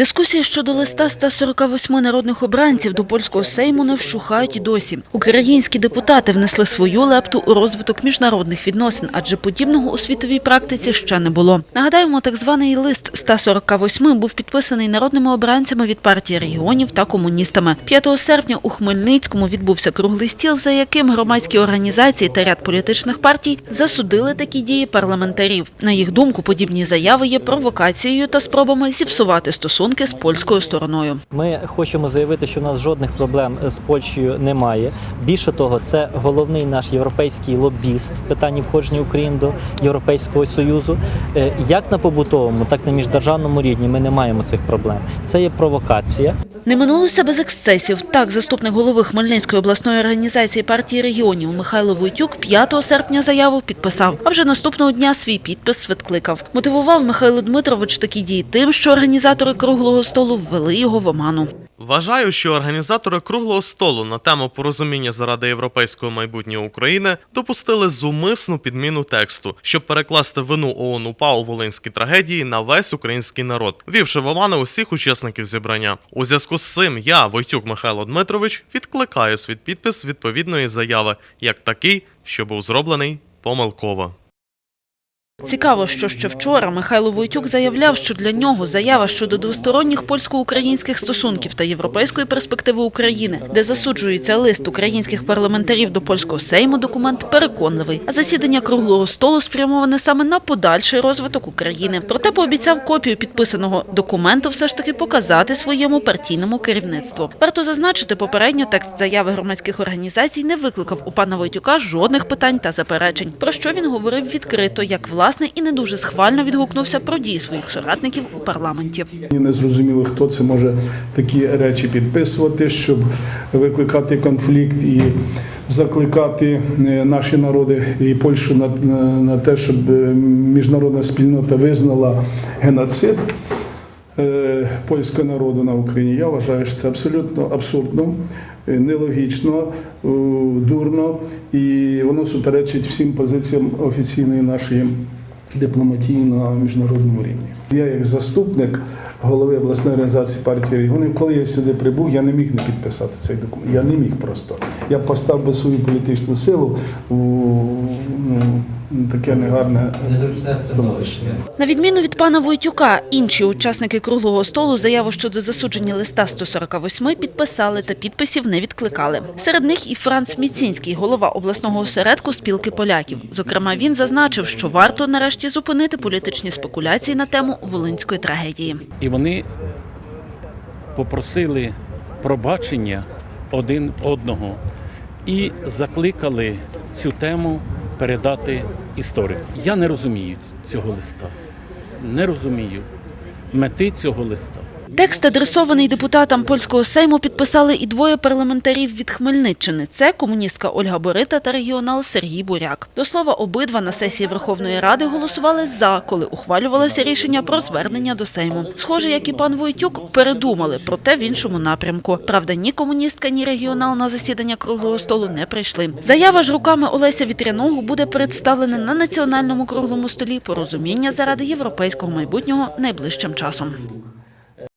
Дискусії щодо листа 148 народних обранців до польського сейму не вщухають і досі. Українські депутати внесли свою лепту у розвиток міжнародних відносин, адже подібного у світовій практиці ще не було. Нагадаємо, так званий лист 148 був підписаний народними обранцями від партії регіонів та комуністами. 5 серпня у Хмельницькому відбувся круглий стіл, за яким громадські організації та ряд політичних партій засудили такі дії парламентарів. На їх думку, подібні заяви є провокацією та спробами зіпсувати стосунки з польською стороною. Ми хочемо заявити, що у нас жодних проблем з Польщею немає. Більше того, це головний наш європейський лобіст в питанні входження України до Європейського Союзу. Е, Як на побутовому, так і на міждержавному рівні ми не маємо цих проблем. Це є провокація. Не минулося без ексцесів. Так, заступник голови Хмельницької обласної організації партії регіонів Михайло Войтюк 5 серпня заяву підписав, а вже наступного дня свій підпис відкликав. Мотивував Михайло Дмитрович такі дії тим, що організатори круглого столу ввели його в оману. Вважаю, що організатори круглого столу на тему порозуміння заради європейського майбутнього України допустили зумисну підміну тексту, щоб перекласти вину ООН УПА у волинській трагедії на весь український народ, ввівши в оману усіх учасників зібрання. У зв'язку з цим я, Войтюк Михайло Дмитрович, відкликаю свій підпис відповідної заяви, як такий, що був зроблений помилково. Цікаво, що ще вчора Михайло Войтюк заявляв, що для нього заява щодо двосторонніх польсько-українських стосунків та європейської перспективи України, де засуджується лист українських парламентарів до польського сейму, документ переконливий. А засідання круглого столу спрямоване саме на подальший розвиток України. Проте пообіцяв копію підписаного документу все ж таки показати своєму партійному керівництву. Варто зазначити, попередньо текст заяви громадських організацій не викликав у пана Войтюка жодних питань та заперечень, про що він говорив відкрито, як власне і не дуже схвально відгукнувся про дії своїх соратників у парламенті. Не зрозуміло, хто це може такі речі підписувати, щоб викликати конфлікт і закликати е, наші народи і Польщу на, на, на те, щоб е, міжнародна спільнота визнала геноцид е, польського народу на Україні. Я вважаю, що це абсолютно абсурдно, нелогічно, дурно, і воно суперечить всім позиціям офіційної нашої дипломатії на міжнародному рівні. Я як заступник голови обласної організації партії регіонів, коли я сюди прибув, я не міг не підписати цей документ. Я не міг просто. Я постав би свою політичну силу у ну, таке негарне становище. На відміну від пана Войтюка, інші учасники круглого столу заяву щодо засудження листа 148 підписали та підписів не відкликали. Серед них і Франц Міцінський, голова обласного осередку спілки поляків. Зокрема, він зазначив, що варто нарешті зупинити політичні спекуляції на тему волинської трагедії. І вони попросили пробачення один одного і закликали цю тему передати історику. Я не розумію цього листа. Не розумію мети цього листа. Текст, адресований депутатам польського сейму, підписали і двоє парламентарів від Хмельниччини. Це комуністка Ольга Борита та регіонал Сергій Буряк. До слова, обидва на сесії Верховної Ради голосували за, коли ухвалювалося рішення про звернення до сейму. Схоже, як і пан Войтюк, передумали, проте в іншому напрямку. Правда, ні комуністка, ні регіонал на засідання круглого столу не прийшли. Заява ж руками Олеся Вітряного буде представлена на національному круглому столі порозуміння заради європейського майбутнього найближчим часом.